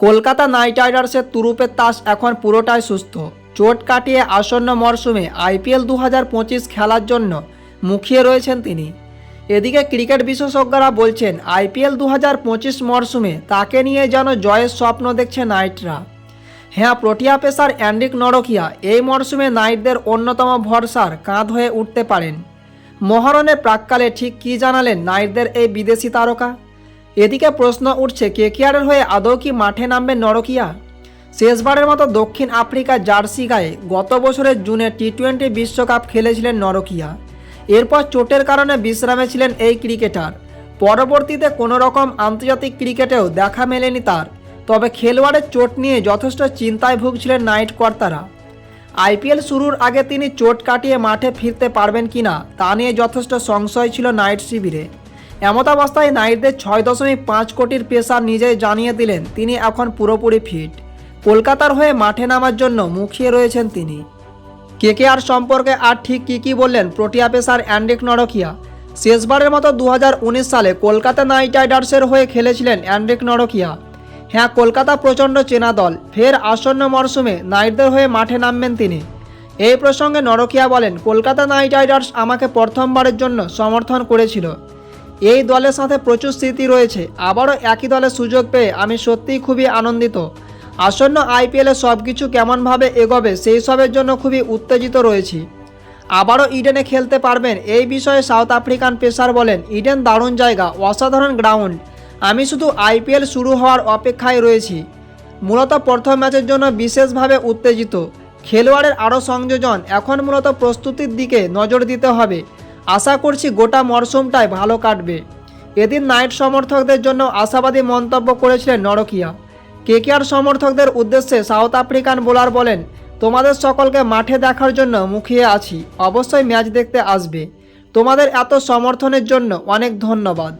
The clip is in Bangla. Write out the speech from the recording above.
কলকাতা নাইট রাইডার্সের তুরুপের তাস এখন পুরোটাই সুস্থ। চোট কাটিয়ে আসন্ন মরশুমে আইপিএল দু হাজার পঁচিশ খেলার জন্য মুখিয়ে রয়েছেন তিনি। এদিকে ক্রিকেট বিশেষজ্ঞরা বলছেন, আইপিএল দু হাজার পঁচিশ মরশুমে তাকে নিয়ে যেন জয়ের স্বপ্ন দেখছে নাইটরা। হ্যাঁ প্রোটিয়া পেসার অ্যান্ডিক নরকিয়া এই মরশুমে নাইটদের অন্যতম ভরসার কাঁধ হয়ে উঠতে পারেন। মহরণের প্রাককালে ঠিক কী জানালেন নাইটদের এই বিদেশি তারকা? এদিকে প্রশ্ন উঠছে কেকেআরের হয়ে আদৌ কি মাঠে নামবে নরকিয়া? শেষবারের মতো দক্ষিণ আফ্রিকার জার্সি গায়ে গত বছরের জুনে টি টোয়েন্টি বিশ্বকাপ খেলেছিলেন নরকিয়া। এরপর চোটের কারণে বিশ্রামে ছিলেন এই ক্রিকেটার। পরবর্তীতে কোনো রকম আন্তর্জাতিক ক্রিকেটেও দেখা মেলেনি তার। তবে খেলোয়াড়ের চোট নিয়ে যথেষ্ট চিন্তায় ভুগছিলেন নাইট কর্তারা। আইপিএল শুরুর আগে তিনি চোট কাটিয়ে মাঠে ফিরতে পারবেন কিনা, তা নিয়ে যথেষ্ট সংশয় ছিল নাইট শিবিরে। এমতাবস্থায় নাইটদের ছয় দশমিক পাঁচ কোটির পেশার নিজেই জানিয়ে দিলেন তিনি এখন পুরোপুরি ফিট। কলকাতার হয়ে মাঠে নামার জন্য মুখিয়ে রয়েছেন তিনি। কেকেআর সম্পর্কে আর ঠিক কী কী বললেন প্রোটিয়া পেসার অ্যান্ডিক নরকিয়া? শেষবারের মতো দু হাজার উনিশ সালে কলকাতা নাইট রাইডার্সের হয়ে খেলেছিলেন অ্যান্ড্রিক নরকিয়া। হ্যাঁ কলকাতা প্রচণ্ড চেনা দল। ফের আসন্ন মরশুমে নাইটদের হয়ে মাঠে নামবেন তিনি। এই প্রসঙ্গে নরকিয়া বলেন, কলকাতা নাইট রাইডার্স আমাকে প্রথমবারের জন্য সমর্থন করেছিল। এই দলের সাথে প্রচুর স্মৃতি রয়েছে। আবারও একই দলে সুযোগ পেয়ে আমি সত্যিই খুবই আনন্দিত। আসন্ন আইপিএলে সব কিছু কেমনভাবে এগোবে সেই সবের জন্য খুবই উত্তেজিত রয়েছি। আবারও ইডেনে খেলতে পারবেন এই বিষয়ে সাউথ আফ্রিকান পেসার বলেন, ইডেন দারুণ জায়গা, অসাধারণ গ্রাউন্ড। আমি শুধু আইপিএল শুরু হওয়ার অপেক্ষায় রয়েছি। মূলত প্রথম ম্যাচের জন্য বিশেষভাবে উত্তেজিত। খেলোয়াড়ের আরও সংযোজন, এখন মূলত প্রস্তুতির দিকে নজর দিতে হবে। আশা করছি গোটা মরশুমটাই ভালো কাটবে। এদিন নাইট সমর্থকদের জন্য আশাবাদী মন্তব্য করেছিলেন নরকিয়া। কেকেআর সমর্থকদের উদ্দেশ্যে সাউথ আফ্রিকান বোলার বলেন, তোমাদের সকলকে মাঠে দেখার জন্য মুখিয়ে আছি। অবশ্যই ম্যাচ দেখতে আসবে। তোমাদের এত সমর্থনের জন্য অনেক ধন্যবাদ।